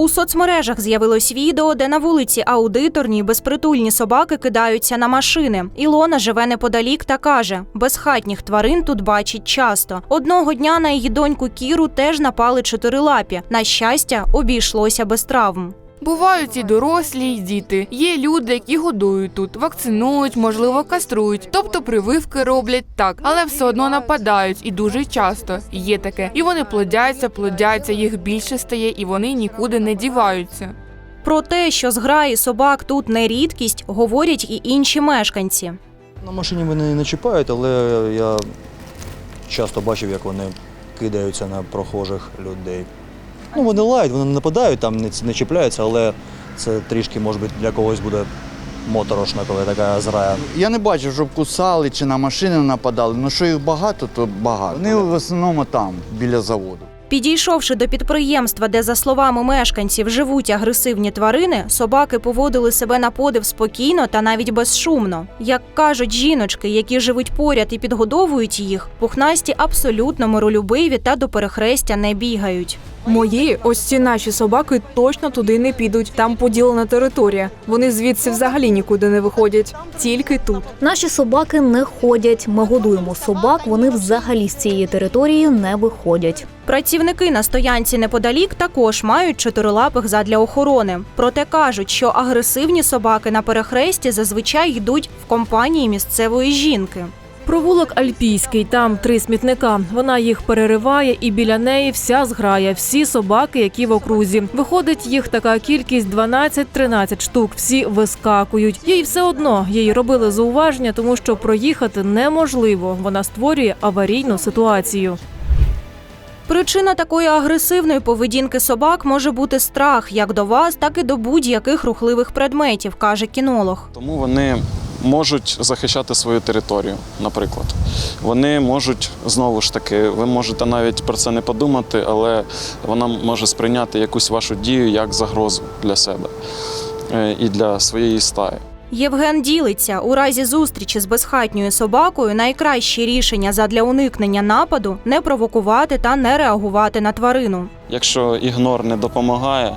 У соцмережах з'явилось відео, де на вулиці аудиторні безпритульні собаки кидаються на машини. Ілона живе неподалік та каже: безхатніх тварин тут бачить часто. Одного дня на її доньку Кіру теж напали чотирилапі. На щастя, обійшлося без травм. Бувають і дорослі, і діти. Є люди, які годують тут, вакцинують, можливо, каструють, тобто прививки роблять так, але все одно нападають і дуже часто. Є таке. І вони плодяться, плодяться, їх більше стає, і вони нікуди не діваються. Про те, що зграї собак тут не рідкість, говорять і інші мешканці. На машині вони не чіпають, але я часто бачив, як вони кидаються на прохожих людей. Ну, вони лають, вони не нападають, там не, не чіпляються, але це трішки, може бути, для когось буде моторошно, коли така зграя. Я не бачив, щоб кусали чи на машини нападали. Ну що їх багато, то багато. Вони в основному там, біля заводу. Підійшовши до підприємства, де, за словами мешканців, живуть агресивні тварини, собаки поводили себе на подив спокійно та навіть безшумно. Як кажуть жіночки, які живуть поряд і підгодовують їх, пухнасті абсолютно миролюбиві та до перехрестя не бігають. Мої, ось ці наші собаки точно туди не підуть. Там поділена територія. Вони звідси взагалі нікуди не виходять, тільки тут. Наші собаки не ходять. Ми годуємо собак. Вони взагалі з цієї території не виходять. Працівники на стоянці неподалік також мають чотирилапих задля охорони. Проте кажуть, що агресивні собаки на перехресті зазвичай йдуть в компанії місцевої жінки. Провулок Альпійський, там три смітника. Вона їх перериває, і біля неї вся зграя, всі собаки, які в окрузі. Виходить їх така кількість 12-13 штук. Всі вискакують. Їй все одно їй робили зауваження, тому що проїхати неможливо. Вона створює аварійну ситуацію. Причина такої агресивної поведінки собак може бути страх як до вас, так і до будь-яких рухливих предметів, каже кінолог. Тому вони можуть захищати свою територію, наприклад. Вони можуть знову ж таки, ви можете навіть про це не подумати, але вона може сприйняти якусь вашу дію як загрозу для себе е, і для своєї стаї. Євген ділиться у разі зустрічі з безхатньою собакою найкраще рішення задля уникнення нападу не провокувати та не реагувати на тварину. Якщо ігнор не допомагає,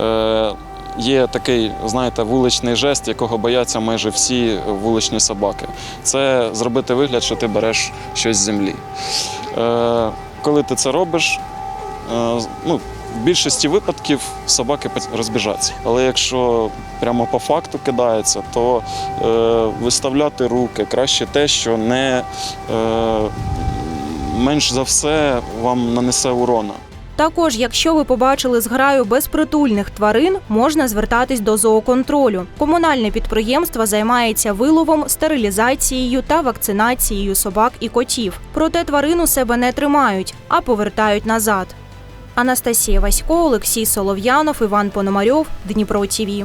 е, є такий, знаєте, вуличний жест, якого бояться майже всі вуличні собаки. Це зробити вигляд, що ти береш щось з землі. Е, коли ти це робиш, е, ну, в більшості випадків собаки розбіжаться. Але якщо прямо по факту кидається, то е, виставляти руки краще те, що не е, менш за все вам нанесе урона. Також, якщо ви побачили зграю безпритульних тварин, можна звертатись до зооконтролю. Комунальне підприємство займається виловом, стерилізацією та вакцинацією собак і котів. Проте тварин у себе не тримають, а повертають назад. Анастасія Васько, Олексій Солов'янов, Іван Пономарьов, Дніпро ТІВІ.